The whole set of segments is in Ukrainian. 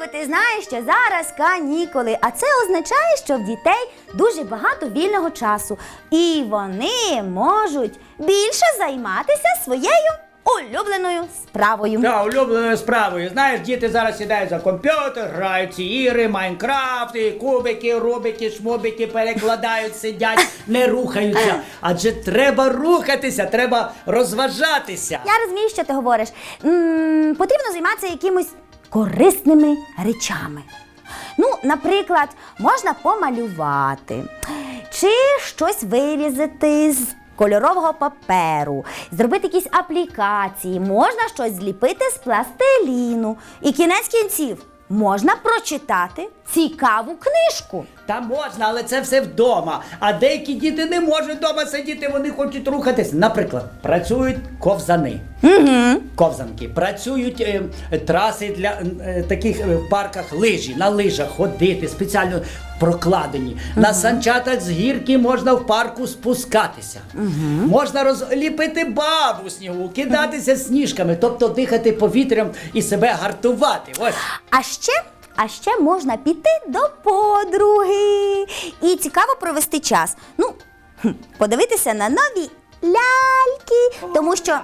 Левчику, ти знаєш, що зараз канікули, а це означає, що в дітей дуже багато вільного часу, і вони можуть більше займатися своєю улюбленою справою. Та улюбленою справою. Знаєш, діти зараз сідають за комп'ютер, грають ці ігри, Майнкрафт, і кубики, рубики, шмобики перекладають, сидять, не рухаються. Адже треба рухатися, треба розважатися. Я розумію, що ти говориш. м потрібно займатися якимось корисними речами. Ну, наприклад, можна помалювати, чи щось вирізати з кольорового паперу, зробити якісь аплікації, можна щось зліпити з пластиліну. І кінець кінців можна прочитати цікаву книжку. Та можна, але це все вдома. А деякі діти не можуть вдома сидіти, вони хочуть рухатись. Наприклад, працюють ковзани. Угу. Ковзанки, працюють е, траси для е, таких е, в парках лижі, на лижах ходити, спеціально прокладені. На санчатах з гірки можна в парку спускатися. Можна розліпити бабу снігу, кидатися сніжками, тобто дихати повітрям і себе гартувати. Ось. А ще, а ще можна піти до подруги і цікаво провести час. Ну, подивитися на нові ляльки, тому що.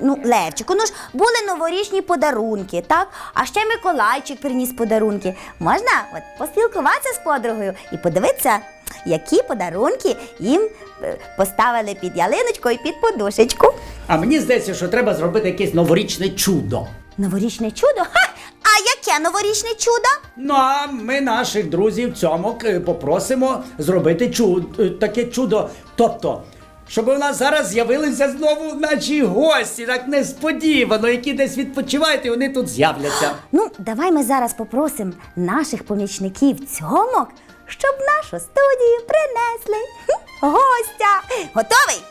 Ну, Левчику, ну ж були новорічні подарунки, так? А ще Миколайчик приніс подарунки. Можна от поспілкуватися з подругою і подивитися, які подарунки їм е, поставили під ялиночку і під подушечку. А мені здається, що треба зробити якесь новорічне чудо. Новорічне чудо? Ха! А яке новорічне чудо? Ну а ми наших друзів цьомок е, попросимо зробити чуд, е, таке чудо. Тобто, щоб у нас зараз з'явилися знову наші гості, так несподівано, які десь відпочивають, і вони тут з'являться. Ну, давай ми зараз попросимо наших помічників цьомок, щоб в нашу студію принесли хм, гостя. Готовий?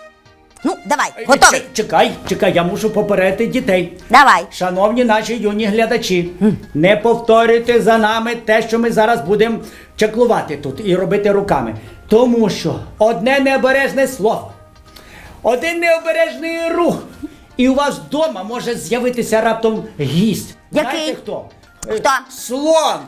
Ну, давай, готовий. Ч- Чекай, чекай, я мушу попередити дітей. Давай. Шановні наші юні глядачі, не повторюйте за нами те, що ми зараз будемо чеклувати тут і робити руками. Тому що одне необережне слово, один необережний рух, і у вас вдома може з'явитися раптом гість. Який? Знаєте хто? Е, Хто? Слон!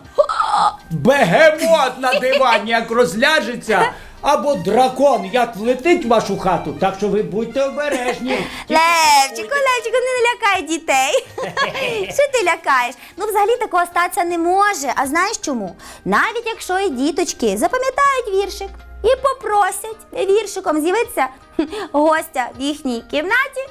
Бегемот на дивані, як розляжеться, або дракон, як влетить в вашу хату. Так що ви будьте обережні. Левчику, Левчику, не лякай дітей. Що ти лякаєш? Ну, взагалі такого статися не може. А знаєш чому? Навіть якщо і діточки запам'ятають віршик і попросять віршиком з'явитися гостя в їхній кімнаті.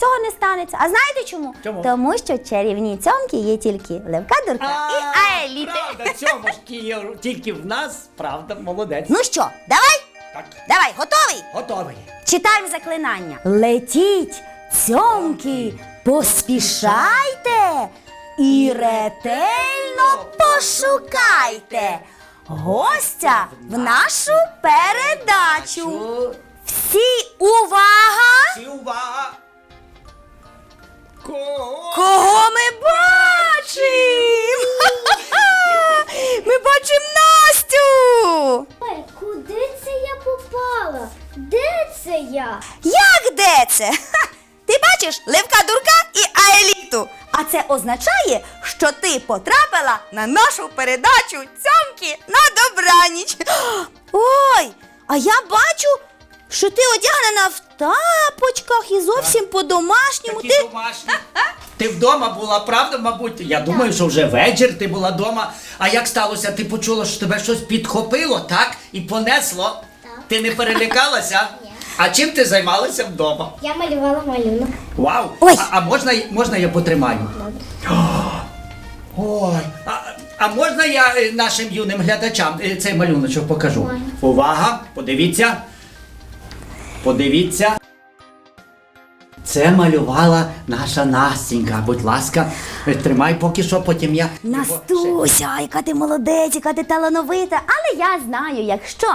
Цього не станеться. А знаєте чому? Чому? Тому що чарівні цьомки є тільки Левка Дурка і Аеліти. Правда, цьому ж кі- тільки в нас, правда, молодець. Ну що, давай? Так, Давай, готовий? готовий. Читаємо заклинання. Летіть, цьомки, поспішайте і ретельно пошукайте гостя в нашу передачу. Всі увага! Всі увага! Кого? Кого ми бачимо? Ми бачимо Настю! Ой, куди це я попала? Де це я? Як де це? Ха! Ти бачиш Левка Дурка і Аеліту. А це означає, що ти потрапила на нашу передачу цьомки на добраніч. Ой, а я бачу, що ти одягнена в тапочках і зовсім по-домашньому. Такі Ти домашні. Ти вдома була, правда, мабуть? Я думаю, що вже вечір ти була вдома. А як сталося? Ти почула, що тебе щось підхопило, так? І понесло? Так. Ти не перелякалася? Ні. А чим ти займалася вдома? Я малювала малюнок. Вау! Ой. А, а можна, можна я потримаю? Ой, а, можна я е, нашим юним глядачам е, цей малюночок покажу? Можна. Увага! Подивіться. Подивіться. Це малювала наша Настінька. Будь ласка, е, тримай поки що, потім я. Настуся, яка ти молодець, яка ти талановита. Але я знаю, якщо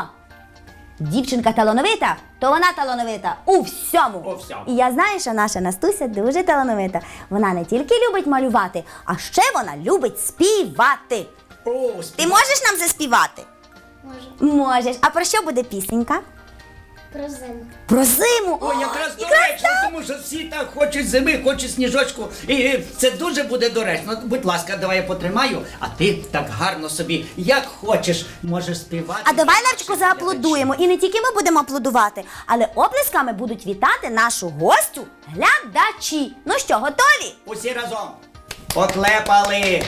дівчинка талановита, то вона талановита у всьому. У всьому. І я знаю, що наша Настуся дуже талановита. Вона не тільки любить малювати, а ще вона любить співати. О, Ти можеш нам заспівати? Можу. Можеш. А про що буде пісенька? Про зиму. Про зиму. О, якраз доречно, тому що всі так хочуть зими, хочуть сніжочку. І це дуже буде доречно. Будь ласка, давай я потримаю, а ти так гарно собі, як хочеш, можеш співати. А давай, Левчику, зааплодуємо. І не тільки ми будемо аплодувати, але оплесками будуть вітати нашу гостю глядачі. Ну що, готові? Усі разом. Поклепали.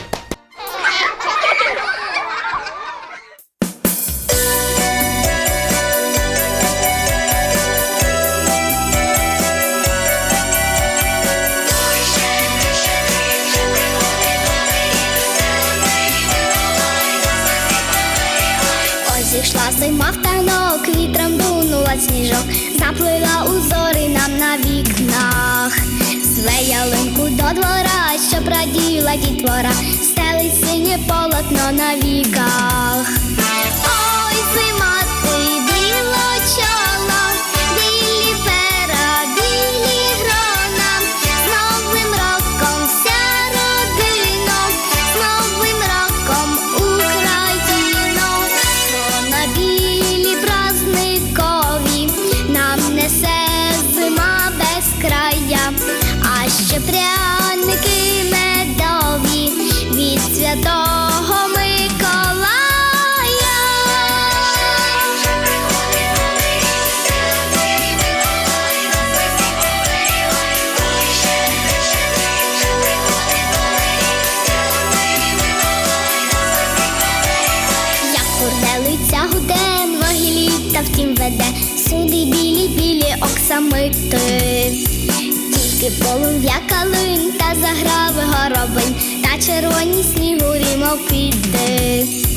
Зійшла зима в танок, вітром трамбунула сніжок, заплила узори нам на вікнах. Зве ялинку до двора, щоб раділа дітвора, стелить синє полотно на віках. Ой, зима, Тільки полум'я калин та заграви горобин, та червоні снігурі, мов піди.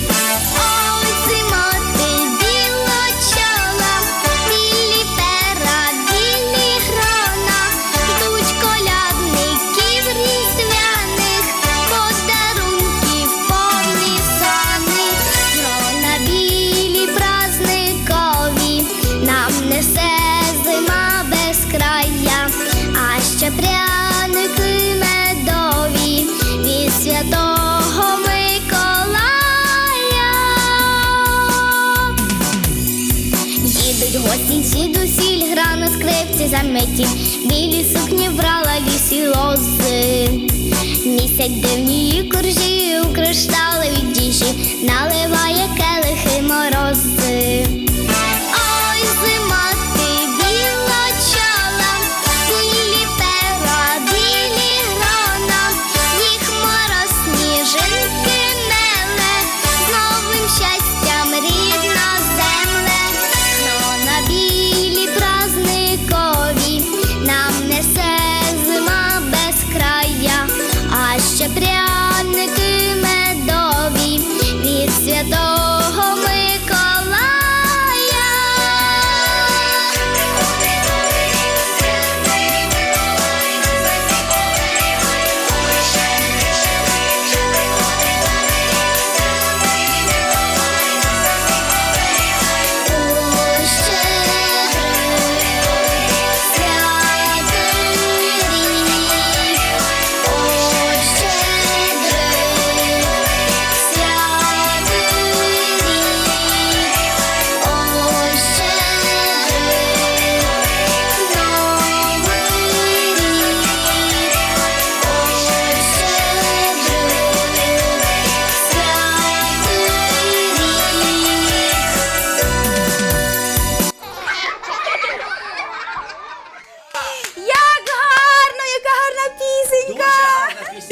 Заметі, білі сукні брала лісі лози. Місяць дивні коржі у кришталевій діжі, наливає келихи морози. 都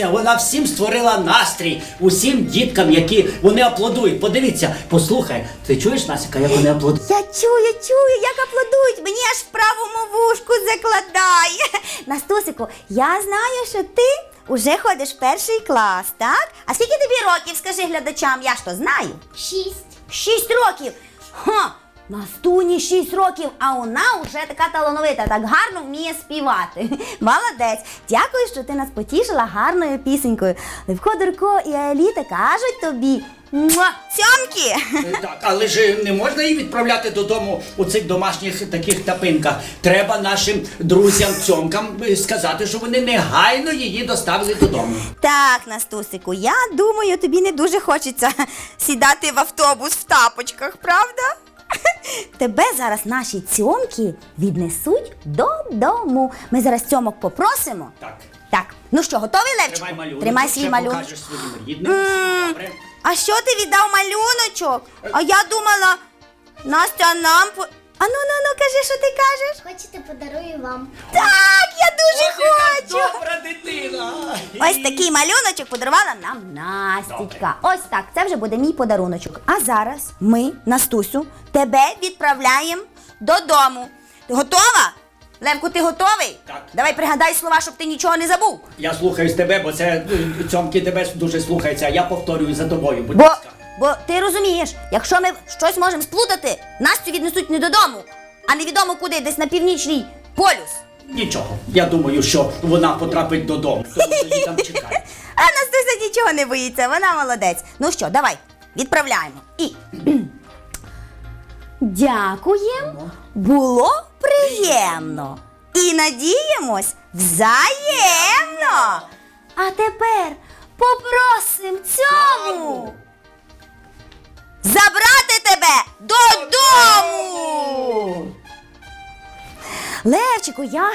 Вона всім створила настрій, усім діткам, які вони аплодують. Подивіться, послухай, ти чуєш Насіка, як вони аплодують? Я чую, чую, як аплодують, мені аж в правому вушку закладає. Настусику, я знаю, що ти уже ходиш в перший клас, так? А скільки тобі років, скажи глядачам, я ж то знаю. Шість. Шість років. Ха! Настуні шість років, а вона вже така талановита, так гарно вміє співати. Молодець. Дякую, що ти нас потішила гарною пісенькою. Левко, Дурко і Еліта кажуть тобі. Муа, цьомки! Е, Так, але ж не можна її відправляти додому у цих домашніх таких тапинках. Треба нашим друзям цьомкам е, сказати, що вони негайно її доставили додому. Так, Настусику, я думаю, тобі не дуже хочеться сідати в автобус в тапочках, правда? Тебе зараз наші цьомки віднесуть додому. Ми зараз цьомок попросимо. Так. Так, ну що, готовий Левчику? Тримай малюнок. Тримай ще свій малюнок. покажеш своїм рідним. Добре. А що ти віддав малюночок? А я думала, Настя нам по. А ну ну ну кажи, що ти кажеш? Хочете, подарую вам. Так, я дуже Ось яка хочу. Добра дитина. Ось такий малюночок подарувала нам Настічка. Ось так, це вже буде мій подаруночок. А зараз ми, Настусю, тебе відправляємо додому. Ти готова? Левку, ти готовий? Так. Давай пригадай слова, щоб ти нічого не забув. Я слухаюсь тебе, бо це е, цьомки тебе дуже слухаються, а я повторюю за тобою, будь Бо, ласка. бо ти розумієш, якщо ми щось можемо сплутати, Настю віднесуть не додому, а невідомо куди, десь на північний полюс. Нічого. Я думаю, що вона потрапить додому, тому що її там чекають. А Настуся нічого не боїться, вона молодець. Ну що, давай, відправляємо. І. Дякуємо. Було приємно. І надіємось взаємно. А тепер попросим Левчику, я,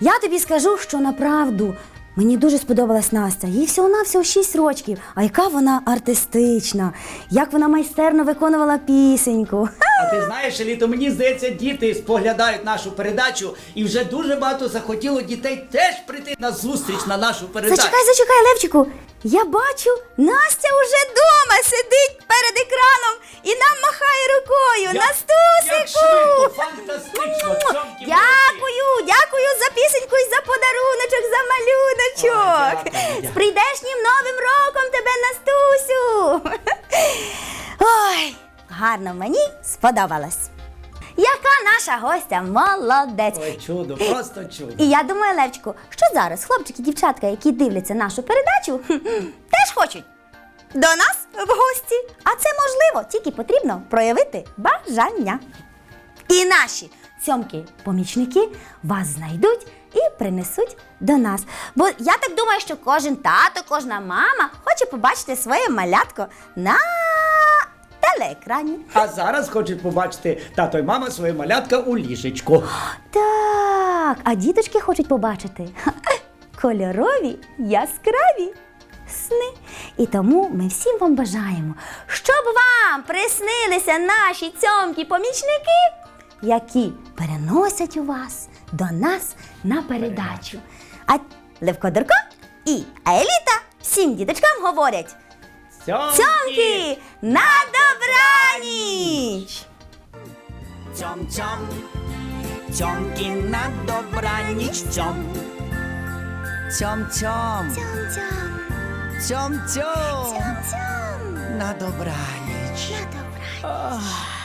я тобі скажу, що направду. Мені дуже сподобалась Настя. Їй всього навсього 6 років. А яка вона артистична, як вона майстерно виконувала пісеньку. А ти знаєш, Еліто, мені здається, діти споглядають нашу передачу, і вже дуже багато захотіло дітей теж прийти на зустріч на нашу передачу. Зачекай, зачекай, Левчику. Я бачу, Настя уже дома сидить перед екраном і нам махає рукою. Настусику! Як швидко, фантастично, цьомки молодці. Дякую, дякую за пісеньку і за подаруночок, за малюночок. Ой, дякую, дякую. З прийдешнім новим роком тебе, Настусю. Ой, гарно мені сподобалось. Яка наша гостя молодець. Ой, чудо, просто чудо. І я думаю, Левчику, що зараз хлопчики, дівчатка, які дивляться нашу передачу, хм, теж хочуть до нас в гості. А це можливо, тільки потрібно проявити бажання. І наші цьомки-помічники вас знайдуть і принесуть до нас. Бо я так думаю, що кожен тато, кожна мама хоче побачити своє малятко на телеекрані. А зараз хочуть побачити тато і мама своє малятка у ліжечку. Так, а діточки хочуть побачити кольорові, яскраві сни. І тому ми всім вам бажаємо, щоб вам приснилися наші цьомки-помічники, які переносять у вас до нас на передачу. А Левко Дурко і Еліта всім діточкам говорять цьомки на добраніч! Цьом цьом, цьомки на добраніч цьом. Цьом цьом, Цьом-цьом, цьом цьом, цьом-цьом. на добраніч. На добраніч.